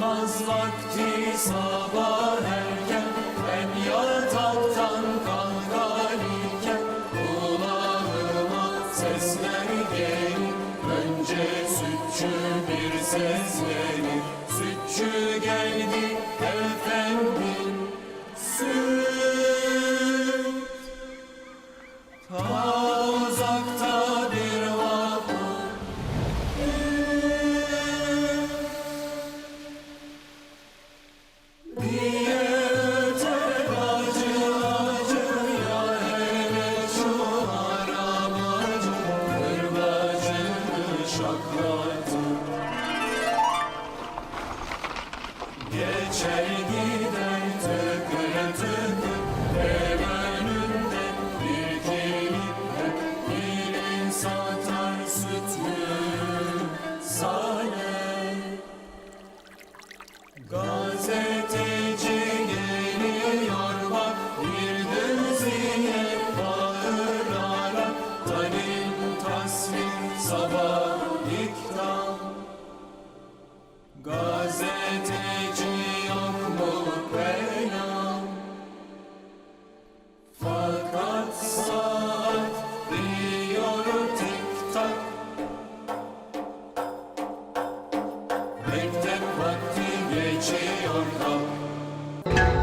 Namaz vakti sabah erken Ben yataktan kalkarken Kulağıma sesler gelir Önce sütçü bir seslenir Sütçü Geçer gider tıkır tıkır Ev önünde bir kelimme Birin satar süt mü sale Şey yaşıyor kalp.